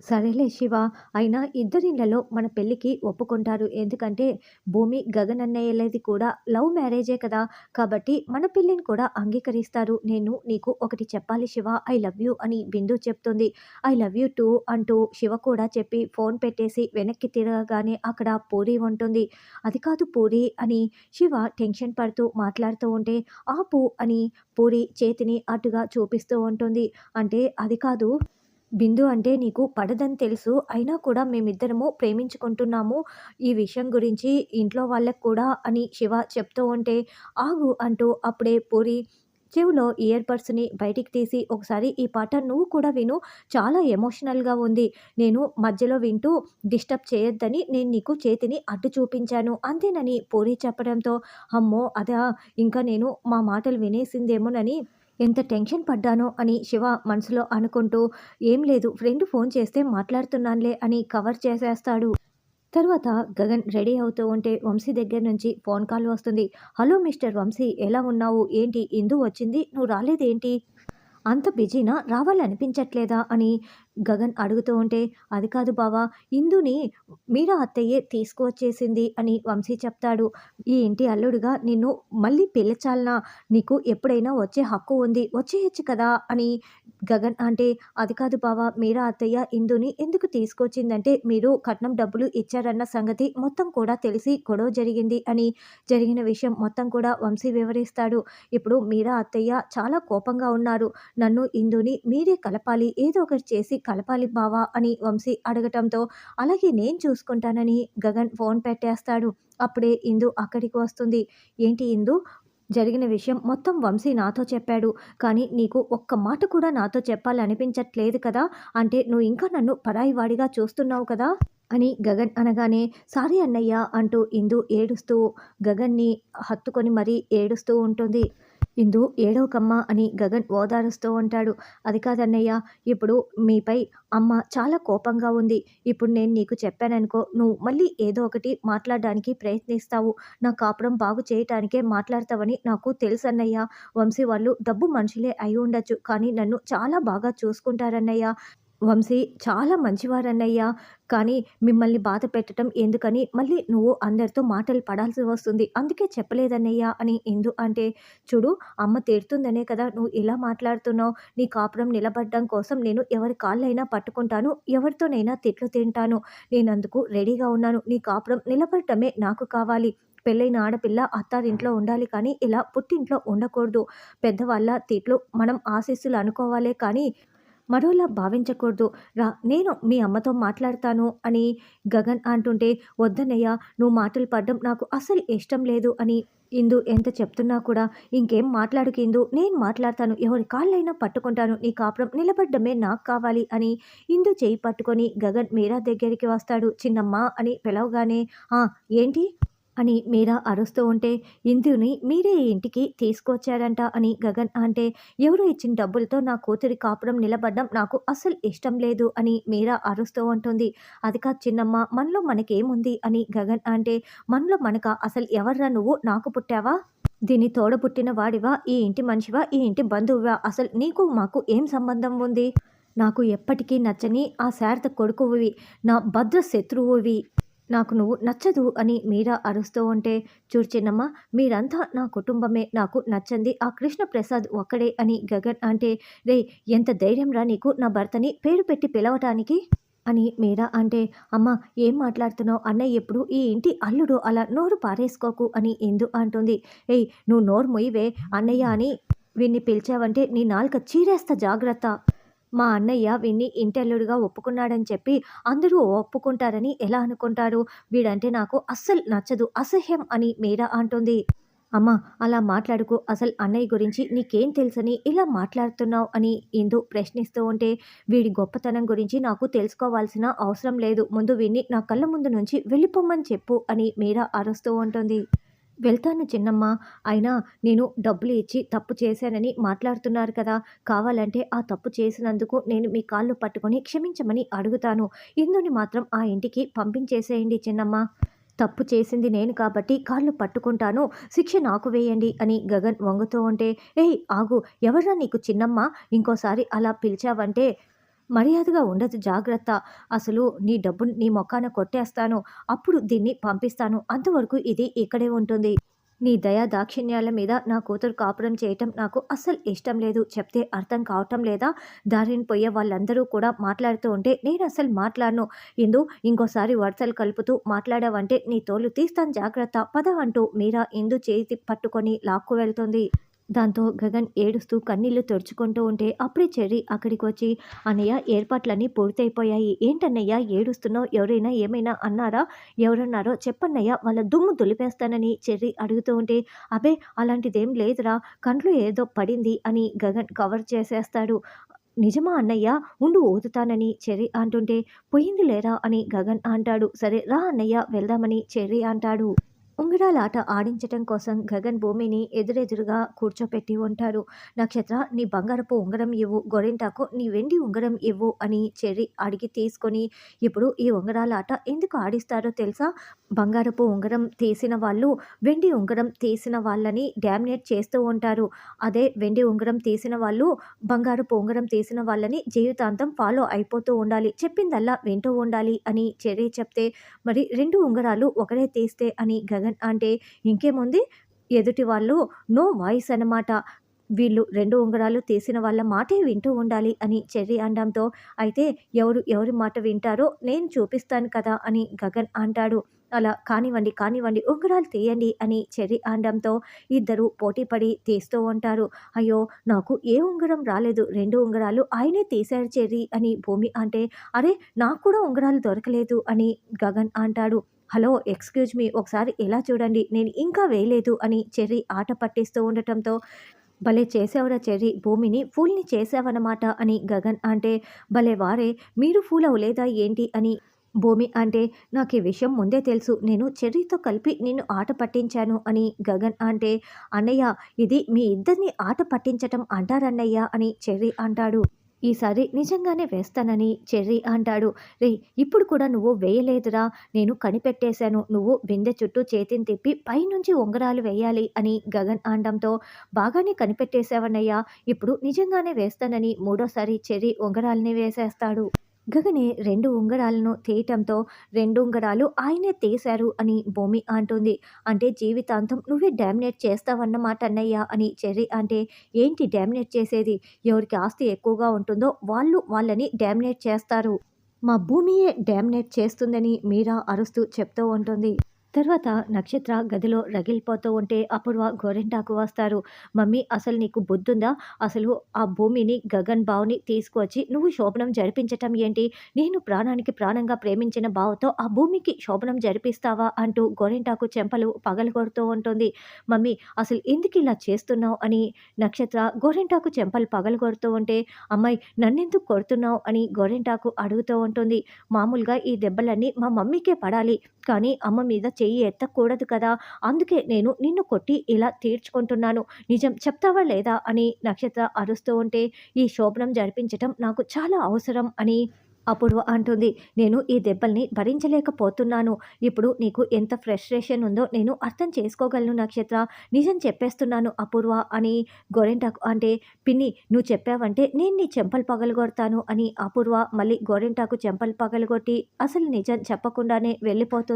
సరేలే శివ అయినా ఇద్దరిళ్ళలో మన పెళ్ళికి ఒప్పుకుంటారు. ఎందుకంటే భూమి గగన్ అన్నయ్యలది కూడా లవ్ మ్యారేజే కదా. కాబట్టి మన పెళ్ళిని కూడా అంగీకరిస్తారు. నేను నీకు ఒకటి చెప్పాలి శివ ఐ లవ్ యూ అని బిందు చెప్తుంది. ఐ లవ్ యూ టూ అంటూ శివ కూడా చెప్పి ఫోన్ పెట్టేసి వెనక్కి తిరగగానే అక్కడ పూరి ఉంటుంది. అది కాదు పూరి అని శివ టెన్షన్ పడుతూ మాట్లాడుతూ ఉంటే ఆపు అని పూరి చేతిని అటుగా చూపిస్తూ ఉంటుంది. అంటే అది కాదు బిందు అంటే నీకు పడదని తెలుసు. అయినా కూడా మేమిద్దరము ప్రేమించుకుంటున్నాము. ఈ విషయం గురించి ఇంట్లో వాళ్ళకు కూడా అని శివ చెప్తూ ఉంటే ఆగు అంటూ అప్పుడే పూరి చెవిలో ఇయర్ బడ్స్ని బయటికి తీసి ఒకసారి ఈ పాట నువ్వు కూడా విను. చాలా ఎమోషనల్గా ఉంది. నేను మధ్యలో వింటూ డిస్టర్బ్ చేయొద్దని నేను నీకు చేతిని అడ్డు చూపించాను. అంతేనని పూరి చెప్పడంతో అమ్మో అదా ఇంకా నేను మా మాటలు వినేసిందేమోనని ఎంత టెన్షన్ పడ్డానో అని శివ మనసులో అనుకుంటూ ఏం లేదు ఫ్రెండ్ ఫోన్ చేస్తే మాట్లాడుతున్నానులే అని కవర్ చేసేస్తాడు. తర్వాత గగన్ రెడీ అవుతూ ఉంటే వంశీ దగ్గర నుంచి ఫోన్ కాల్ వస్తుంది. హలో మిస్టర్ వంశీ ఎలా ఉన్నావు? ఏంటి? ఇందు వచ్చింది? నువ్వు రాలేదేంటి? అంత బిజీనా? రావాలనిపించట్లేదా? అని గగన్ అడుగుతూ ఉంటే అది కాదు బావా ఇందుని మీరా అత్తయ్యే తీసుకువచ్చేసింది అని వంశీ చెప్తాడు. ఈ ఇంటి అల్లుడుగా నిన్ను మళ్ళీ పిలిచాలనా? నీకు ఎప్పుడైనా వచ్చే హక్కు ఉంది వచ్చేయచ్చు కదా అని గగన్ అంటే అది కాదు బావా మీరా అత్తయ్య ఇందుని ఎందుకు తీసుకొచ్చిందంటే మీరు కట్నం డబ్బులు ఇచ్చారన్న సంగతి మొత్తం కూడా తెలిసి గొడవ జరిగింది అని జరిగిన విషయం మొత్తం కూడా వంశీ వివరిస్తాడు. ఇప్పుడు మీరా అత్తయ్య చాలా కోపంగా ఉన్నారు. నన్ను ఇందుని మీరే కలపాలి ఏదో ఒకటి చేసి కలపాలి బావా అని వంశీ అడగటంతో అలాగే నేను చూసుకుంటానని గగన్ ఫోన్ పెట్టేస్తాడు. అప్పుడే ఇందు అక్కడికి వస్తుంది. ఏంటి ఇందు? జరిగిన విషయం మొత్తం వంశీ నాతో చెప్పాడు. కానీ నీకు ఒక్క మాట కూడా నాతో చెప్పాలనిపించట్లేదు కదా? అంటే నువ్వు ఇంకా నన్ను పరాయి వాడిగా చూస్తున్నావు కదా? అని గగన్ అనగానే సారీ అన్నయ్య అంటూ ఇందు ఏడుస్తూ గగన్ని హత్తుకొని మరీ ఏడుస్తూ ఉంటుంది. ఇందు ఏడవకమ్మ అని గగన్ ఓదారుస్తూ ఉంటాడు. అది కాదన్నయ్య ఇప్పుడు మీపై అమ్మ చాలా కోపంగా ఉంది. ఇప్పుడు నేను నీకు చెప్పాననుకో నువ్వు మళ్ళీ ఏదో ఒకటి మాట్లాడడానికి ప్రయత్నిస్తావు. నా కాపురం బాగు చేయటానికే మాట్లాడతావని నాకు తెలుసు అన్నయ్య వంశీ వాళ్ళు డబ్బు మనుషులే అయి ఉండొచ్చు కానీ నన్ను చాలా బాగా చూసుకుంటారన్నయ్య. వంశీ చాలా మంచివారన్నయ్యా. కానీ మిమ్మల్ని బాధ పెట్టడం ఎందుకని మళ్ళీ నువ్వు అందరితో మాటలు పడాల్సి వస్తుంది. అందుకే చెప్పలేదన్నయ్యా అని ఎందు అంటే చూడు అమ్మ తిడుతుందనే కదా నువ్వు ఇలా మాట్లాడుతున్నావు. నీ కాపురం నిలబడడం కోసం నేను ఎవరి కాళ్ళైనా పట్టుకుంటాను ఎవరితోనైనా తిట్లు తింటాను. నేను అందుకు రెడీగా ఉన్నాను. నీ కాపురం నిలబడటమే నాకు కావాలి. పెళ్ళైన ఆడపిల్ల అత్తారింట్లో ఉండాలి కానీ ఇలా పుట్టింట్లో ఉండకూడదు. పెద్దవాళ్ళ తిట్లు మనం ఆశీస్సులు అనుకోవాలే కానీ మరోలా భావించకూడదు. రా నేను మీ అమ్మతో మాట్లాడతాను అని గగన్ అంటుంటే వద్దనయ్య నువ్వు మాటలు పడడం నాకు అసలు ఇష్టం లేదు అని ఇందు ఎంత చెప్తున్నా కూడా ఇంకేం మాట్లాడుకు ఇందు నేను మాట్లాడతాను. ఎవరి కాళ్ళైనా పట్టుకుంటాను. నీ కాపురం నిలబడ్డమే నాకు కావాలి అని ఇందు చేయి పట్టుకొని గగన్ మీరా దగ్గరికి వస్తాడు. చిన్నమ్మ అని పిలవగానే "ఆ, ఏంటి? అని మీరా అరుస్తూ ఉంటే ఇందుని మీరే ఈ ఇంటికి తీసుకొచ్చారంట అని గగన్ అంటే ఎవరు ఇచ్చిన డబ్బులతో నా కూతురి కాపురం నిలబడడం నాకు అసలు ఇష్టం లేదు అని మీరా అరుస్తూ ఉంటుంది. అది కాదు చిన్నమ్మ మనలో మనకేముంది అని గగన్ అంటే మనలో మనక? అసలు ఎవర్రా నువ్వు? నాకు పుట్టావా? దీని తోడబుట్టిన వాడివా? ఈ ఇంటి మనిషివా? ఈ ఇంటి బంధువువా? అసలు నీకు మాకు ఏం సంబంధం ఉంది? నాకు ఎప్పటికీ నచ్చని ఆ శారద కొడుకువి నా భద్ర శత్రువువి. నాకు నువ్వు నచ్చదు అని మీరా అరుస్తూ ఉంటే చూర్చిన్నమ్మ మీరంతా నా కుటుంబమే నాకు నచ్చంది. ఆ కృష్ణప్రసాద్ ఒక్కడే అని గగన్ అంటే రే ఎంత ధైర్యం రా నీకు నా భర్తని పేరు పెట్టి పిలవటానికి? అని మీరా అంటే అమ్మ ఏం మాట్లాడుతున్నావు? అన్నయ్య ఎప్పుడు ఈ ఇంటి అల్లుడు అలా నోరు పారేసుకోకు అని ఎందు అంటుంది. ఏయ్ నువ్వు నోరు మొయ్యవే అన్నయ్య అని వీణ్ణి పిలిచావంటే నీ నాలుక చీరేస్తా జాగ్రత్త. మా అన్నయ్య వీన్ని ఇంటెల్లుడిగా ఒప్పుకున్నాడని చెప్పి అందరూ ఒప్పుకుంటారని ఎలా అనుకుంటారు? వీడంటే నాకు అస్సలు నచ్చదు అసహ్యం అని మీరా అంటుంది. అమ్మ అలా మాట్లాడుకు. అసలు అన్నయ్య గురించి నీకేం తెలుసని ఇలా మాట్లాడుతున్నావు అని ఇందు ప్రశ్నిస్తూ ఉంటే వీడి గొప్పతనం గురించి నాకు తెలుసుకోవాల్సిన అవసరం లేదు. ముందు వీడిని నా కళ్ళ ముందు నుంచి వెళ్ళిపోమ్మని చెప్పు అని మీరా అరుస్తూ ఉంటుంది. వెళ్తాను చిన్నమ్మ. అయినా నేను డబ్బులు ఇచ్చి తప్పు చేశానని మాట్లాడుతున్నారు కదా. కావాలంటే ఆ తప్పు చేసినందుకు నేను మీ కాళ్ళు పట్టుకొని క్షమించమని అడుగుతాను. ఇందుని మాత్రం ఆ ఇంటికి పంపించేసేయండి చిన్నమ్మ. తప్పు చేసింది నేను కాబట్టి కాళ్ళు పట్టుకుంటాను. శిక్ష నాకు వేయండి అని గగన్ వంగుతూ ఉంటే ఏయ్ ఆగు. ఎవర్రా నీకు చిన్నమ్మ? ఇంకోసారి అలా పిలిచావంటే మర్యాదగా ఉండదు. జాగ్రత్త. అసలు నీ డబ్బు నీ మొఖాన కొట్టేస్తాను. అప్పుడు దీన్ని పంపిస్తాను. అంతవరకు ఇది ఇక్కడే ఉంటుంది. నీ దయా దాక్షిణ్యాల మీద నా కూతురు కాపురం చేయటం నాకు అస్సలు ఇష్టం లేదు. చెప్తే అర్థం కావటం లేదా? దారిని పోయే వాళ్ళందరూ కూడా మాట్లాడుతూ ఉంటే నేను అసలు మాట్లాడను. ఇందు ఇంకోసారి వరుసలు కలుపుతూ మాట్లాడావంటే నీ తోలు తీస్తాను. జాగ్రత్త. పద అంటూ మీరా ఇందు చేతి పట్టుకొని లాక్కు వెళ్తుంది. దాంతో గగన్ ఏడుస్తూ కన్నీళ్ళు తుడుచుకుంటూ ఉంటే అప్పుడే చెర్రి అక్కడికి వచ్చి అన్నయ్య ఏర్పాట్లన్నీ పూర్తయిపోయాయి. ఏంటన్నయ్య ఏడుస్తున్నావు? ఎవరైనా ఏమైనా అన్నారా? ఎవరన్నారో చెప్పన్నయ్య వాళ్ళ దుమ్ము దులిపేస్తానని చెర్రి అడుగుతూ ఉంటే అబే అలాంటిదేం లేదురా. కంట్లో ఏదో పడింది అని గగన్ కవర్ చేసేస్తాడు. నిజమా అన్నయ్య? ఉండు ఊదుతానని చెర్రి అంటుంటే పోయింది లేరా అని గగన్ అంటాడు. సరే రా అన్నయ్య వెళ్దామని చెర్రి అంటాడు. ఉంగరాలాట ఆడించటం కోసం గగన్ భూమిని ఎదురెదురుగా కూర్చోపెట్టి ఉంటారు. నక్షత్ర నీ బంగారపు ఉంగరం ఇవ్వు. గొరింటాకు నీ వెండి ఉంగరం ఇవ్వు అని చెర్రి అడిగి తీసుకొని ఇప్పుడు ఈ ఉంగరాలాట ఎందుకు ఆడిస్తారో తెలుసా? బంగారపు ఉంగరం తీసిన వాళ్ళు వెండి ఉంగరం తీసిన వాళ్ళని డామినేట్ చేస్తూ ఉంటారు. అదే వెండి ఉంగరం తీసిన వాళ్ళు బంగారపు ఉంగరం తీసిన వాళ్ళని జీవితాంతం ఫాలో అయిపోతూ ఉండాలి. చెప్పిందల్లా వింటూ ఉండాలి అని చెర్రి చెప్తే మరి రెండు ఉంగరాలు ఒకరే తీస్తే అని గగన్ అంటే ఇంకేముంది? ఎదుటి వాళ్ళు నో వాయిస్ అన్నమాట. వీళ్ళు రెండు ఉంగరాలు తీసిన వాళ్ళ మాటే వింటూ ఉండాలి అని చెర్రీ అనడంతో అయితే ఎవరు ఎవరి మాట వింటారో నేను చూపిస్తాను కదా అని గగన్ అంటాడు. అలా కానివ్వండి కానివ్వండి ఉంగరాలు తీయండి అని చెర్రీ అనడంతో ఇద్దరు పోటీపడి తీస్తూ ఉంటారు. అయ్యో నాకు ఏ ఉంగరం రాలేదు. రెండు ఉంగరాలు ఆయనే తీశారు చెర్రీ అని భూమి అంటే అరే నాకు కూడా ఉంగరాలు దొరకలేదు అని గగన్ అంటాడు. హలో ఎక్స్క్యూజ్ మీ ఒకసారి ఎలా చూడండి నేను ఇంకా వేయలేదు అని చెర్రీ ఆట పట్టిస్తూ ఉండటంతో భలే చేసావురా చెర్రీ భూమిని ఫూల్ని చేసావన్నమాట అని గగన్ అంటే భలే వారే మీరు ఫూల్ అవ్వలేదా ఏంటి అని భూమి అంటే నాకు ఈ విషయం ముందే తెలుసు నేను చెర్రీతో కలిపి నిన్ను ఆట పట్టించాను అని గగన్ అంటే అన్నయ్య ఇది మీ ఇద్దరిని ఆట పట్టించటం అంటారన్నయ్య అని చెర్రీ అంటాడు. ఈసారి నిజంగానే వేస్తానని చెర్రీ అంటాడు. రే ఇప్పుడు కూడా నువ్వు వేయలేదురా. నేను కనిపెట్టేశాను. నువ్వు బిందె చుట్టూ చేతిని తిప్పి పైనుంచి ఉంగరాలు వేయాలి అని గగన్ అనడంతో బాగానే కనిపెట్టేశావన్నయ్యా. ఇప్పుడు నిజంగానే వేస్తానని మూడోసారి చెర్రీ ఉంగరాలని వేసేస్తాడు. గగనే రెండు ఉంగరాలను తీయటంతో రెండు ఉంగరాలు ఆయనే తీశారు అని భూమి అంటుంది. అంటే జీవితాంతం నువ్వే డామినేట్ చేస్తావన్నమాట అన్నయ్య అని చెర్రీ అంటే ఏంటి డామినేట్ చేసేది? ఎవరికి ఆస్తి ఎక్కువగా ఉంటుందో వాళ్ళు వాళ్ళని డామినేట్ చేస్తారు. మా భూమియే డామినేట్ చేస్తుందని మీరా అరుస్తూ చెప్తూ ఉంటుంది. తర్వాత నక్షత్ర గదిలో రగిలిపోతూ ఉంటే అప్పుడు గోరెంటాకు వస్తారు. మమ్మీ అసలు నీకు బుద్ధుందా? అసలు ఆ భూమిని గగన్ బావుని తీసుకువచ్చి నువ్వు శోభనం జరిపించటం ఏంటి? నేను ప్రాణానికి ప్రాణంగా ప్రేమించిన బావతో ఆ భూమికి శోభనం జరిపిస్తావా? అంటూ గోరెంటాకు చెంపలు పగలగొడుతూ ఉంటుంది. మమ్మీ అసలు ఎందుకు ఇలా చేస్తున్నావు? అని నక్షత్ర గోరెంటాకు చెంపలు పగలగొడుతూ ఉంటే అమ్మాయి నన్నెందుకు కొడుతున్నావు? అని గోరెంటాకు అడుగుతూ ఉంటుంది. మామూలుగా ఈ దెబ్బలన్నీ మా మమ్మీకే పడాలి. కానీ అమ్మ మీద చెయ్యి ఎత్తకూడదు కదా? అందుకే నేను నిన్ను కొట్టి ఇలా తీర్చుకుంటున్నాను. నిజం చెప్తావా లేదా అని నక్షత్ర అరుస్తూ ఉంటే ఈ శోభనం జరిపించటం నాకు చాలా అవసరం అని అపూర్వ అంటుంది. నేను ఈ దెబ్బల్ని భరించలేకపోతున్నాను. ఇప్పుడు నీకు ఎంత ఫ్రస్ట్రేషన్ ఉందో నేను అర్థం చేసుకోగలను నక్షత్ర. నిజం చెప్పేస్తున్నాను అపూర్వ అని గోరెంటాకు అంటే పిన్ని నువ్వు చెప్పావంటే నేను నీ చెంపలు పగలగొడతాను అని అపూర్వ మళ్ళీ గోరెంటాకు చెంపలు పగలగొట్టి అసలు నిజం చెప్పకుండానే వెళ్ళిపోతుంది.